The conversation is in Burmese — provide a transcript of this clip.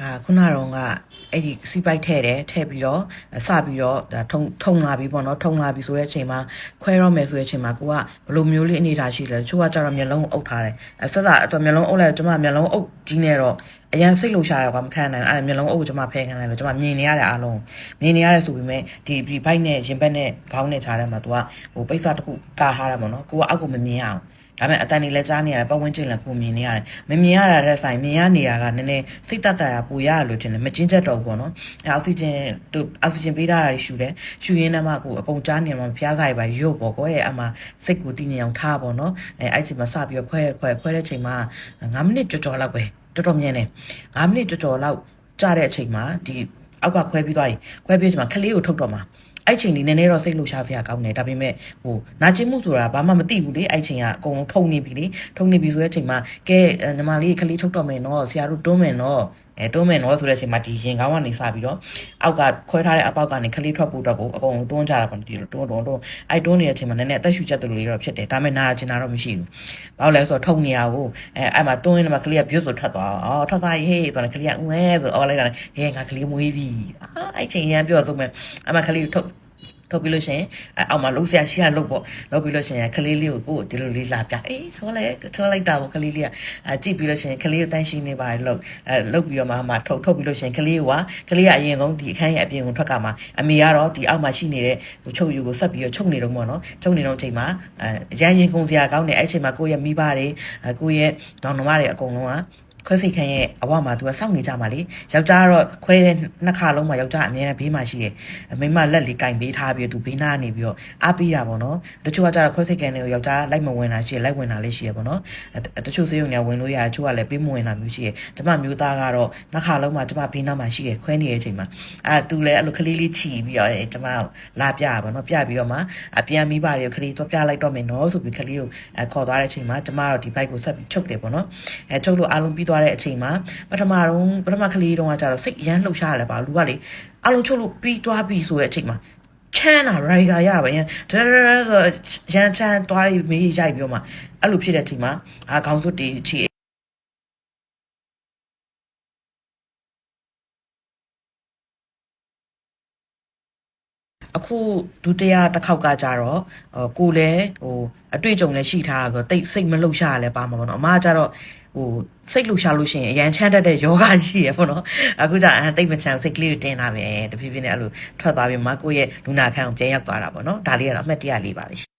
အာခုနတော့ကအဲ့ဒီစီပိုက်ထဲတယ်ထဲပြီးတော့စပြီးတော့ဒါထုံထုံလာပြီပေါ့နော်ထုံလာပြီဆိုတဲ့အချိန်မှာခွဲတော့မယ်ဆိုတဲ့အချိန်မှာကိုကဘလိုမျိုးလေးအနေထားရှိလဲတချို့ကကြတော့မျက်လုံးအုပ်ထားတယ်အဲဆက်တာတော့မျက်လုံးအုပ်လိုက်တော့ကျမမျက်လုံးအုပ်ကြီးနေတော့အရန်စိတ်လှရှာရောကမခံနိုင်အဲ့ဒါမျက်လုံးအုပ်ကိုကျမဖဲခံလိုက်လို့ကျမမြင်နေရတဲ့အားလုံးမြင်နေရတယ်ဆိုပေမဲ့ဒီဒီဘိုက်နဲ့ရင်ဘက်နဲ့ခေါင်းနဲ့ခြားထဲမှာ तू ကဟိုပိတ်စတစ်ခုကာထားတယ်ပေါ့နော်ကိုကအောက်ကိုမမြင်အောင် ဒါပေမဲ့အတန်နေလဲကြားနေရတယ်ပတ်ဝန်းကျင်လည်းကိုမြင်နေရတယ်မမြင်ရတာတဲ့ဆိုင်မြင်ရနေရကနည်းနည်းစိတ်တက်တာရပူရလို့ထင်တယ်မကျဉ်ချက်တော့ဘူးပေါ့နော်အဲအောက်ဆီဂျင်သူအောက်ဆီဂျင်ပေးထားတာရှူတယ်ရှူရင်းနဲ့မှကိုအကုန်ကြားနေမှာဖျားကြရပါရုပ်ပေါ့ကိုရဲ့အမှစိတ်ကိုတည်နေအောင်ထားပေါ့နော်အဲအဲ့ချိန်မှာစပြီးခွဲခွဲခွဲတဲ့ချိန်မှာ9မိနစ်ကြော်ကြော်လောက်ပဲတော်တော်မြင်တယ်9မိနစ်ကြော်ကြော်လောက်ကြာတဲ့အချိန်မှာဒီ အောက်ကခွဲပြီးသွားပြီခွဲပြီးချိန်မှာခလေးကိုထုတ်တော့မှာအဲ့ချိန်လေးနည်းနည်းတော့စိတ်လှုပ်ရှားစရာကောင်းတယ်ဒါပေမဲ့ဟိုနာကျင်မှုဆိုတာဘာမှမသိဘူးလေအဲ့ချိန်ကအကုန်လုံးထုံနေပြီလေထုံနေပြီဆိုတဲ့အချိန်မှာကဲညီမလေးခလေးထုတ်တော့မယ်နော်ဆရာတို့တွန်းမယ်နော်အဲတွန်းမယ်နော်ဆိုတဲ့အချိန်မှာဒီရင်ကောင်းကနေစပြီးတော့အောက်ကခွဲထားတဲ့အပေါက်ကနေခလေးထွက်ဖို့အတွက်ကိုအကုန်လုံးတွန်းကြတာပေါ့ဒီလိုတွန်းတွန်းတွန်းအဲ့တွန်းနေတဲ့အချိန်မှာနည်းနည်းအသက်ရှူချက်တူလေးတော့ဖြစ်တယ်ဒါပေမဲ့နာကျင်တာတော့မရှိဘူးဘာလို့လဲဆိုတော့ထုံနေရကိုအဲအဲ့မှာတွန်းရင်းမှာခလေးကပြုတ်ဆိုထွက်သွားအော်ထွက်သွားရေးဟေးဆိုတော့ခလေးကဦးဲဆိုအော်လိုက်တာဟဲငါခလေးမွေးပြီအာအဲ့ချိန်ရန်ပြောဆိုမဲ့အဲ့မှာခလေးထုတ် ထုတ်ပြီးလို့ရှိရင်အဲအောက်မှာလုံးဆရာရှိရလုံးပေါ့လုံးပြီးလို့ရှိရင်ခလေးလေးကိုကိုယ်ဒီလိုလေးလာပြအေးဆိုလဲထောလိုက်တာပေါ့ခလေးလေးကအဲကြည့်ပြီးလို့ရှိရင်ခလေးကိုတန်းရှင်းနေပါလို့အဲလုံးပြီးတော့မှမှထုတ်ထုတ်ပြီးလို့ရှိရင်ခလေးကခလေးကအရင်ဆုံးဒီအခန်းရဲ့အပြင်ကိုထွက်ကမှအမေကတော့ဒီအောက်မှာရှိနေတဲ့ဟိုချုပ်ယူကိုဆက်ပြီးတော့ချုပ်နေတော့ပေါ့နော်ချုပ်နေတော့အချိန်မှာအဲရန်ရင်ကုန်စရာကောင်းတယ်အဲ့အချိန်မှာကိုယ့်ရဲ့မိဘတွေအဲကိုယ့်ရဲ့ဒေါင်နှမတွေအကုန်လုံးက ခွဲစိတ်ခန့်ရဲ့အဝမှာသူကစောင့်နေကြမှာလေယောက်ျားကတော့ခွဲတဲ့နှစ်ခါလုံးမှာယောက်ျားအမြဲတမ်းဘေးမှာရှိတယ်မိန်းမလက်လေးကင်ပေးထားပြီးတော့သူဘေးနားနေပြီးတော့အားပေးတာပေါ့နော်တချို့ကကြတော့ခွဲစိတ်ခန့်တွေကိုယောက်ျားလိုက်မဝင်တာရှိတယ်လိုက်ဝင်တာလည်းရှိရပေါ့နော်အဲတချို့စေးုံတွေကဝင်လို့ရတယ်တချို့ကလည်းပေးမဝင်တာမျိုးရှိတယ်ကျမမျိုးသားကတော့နှစ်ခါလုံးမှာကျမဘေးနားမှာရှိတယ်ခွဲနေတဲ့အချိန်မှာအဲသူလည်းအဲ့လိုကလေးလေးချီပြီးတော့အဲကျမလာပြပါပေါ့နော်ပြပြီးတော့မှအပြန်မိဘတွေကိုခလေးတော့ပြလိုက်တော့မယ်နော်ဆိုပြီးခလေးကိုအဲခေါ်သွားတဲ့အချိန်မှာကျမတော့ဒီဘိုက်ကိုဆက်ပြီးချုပ်တယ်ပေါ့နော်အဲချုပ်လို့အားလုံးပြီးသွားတဲ့အချိန်မှာပထမတော့ပထမကလေးတုန်းကကျတော့စိတ်ရမ်းလှုပ်ရှားရတယ်ပါလူကလေအားလုံးချုပ်လို့ပြီးသွားပြီဆိုတဲ့အချိန်မှာချမ်းတာရိုက်ကာရပါရင်ဒရရဆိုရမ်းချမ်းသွားပြီးမေးရိုက်ပြီးတော့မှအဲ့လိုဖြစ်တဲ့အချိန်မှာအာခေါင်းစွပ်တီချီအခုဒုတိယတစ်ခေါက်ကကြတော့ဟိုကိုလည်းဟိုအတွေ့အကြုံလည်းရှိထားတာဆိုတိတ်စိတ်မလှုပ်ရှားရလဲပါမှာပေါ့နော်အမကကြတော့ ဟိုစိတ်လှုပ်ရှားလို့ရှိရင်အရန်ချမ်းတတ်တဲ့ယောဂရှိရပေါ့နော်အခုကျအတိတ်မချမ်းစိတ်ကလေးကိုတင်းလာပဲတဖြည်းဖြည်းနဲ့အဲ့လိုထွက်သွားပြီးမှကိုယ့်ရဲ့လူနာခန်းကိုပြန်ရောက်သွားတာပေါ့နော်ဒါလေးကတော့အမှတ်တရလေးပါပဲ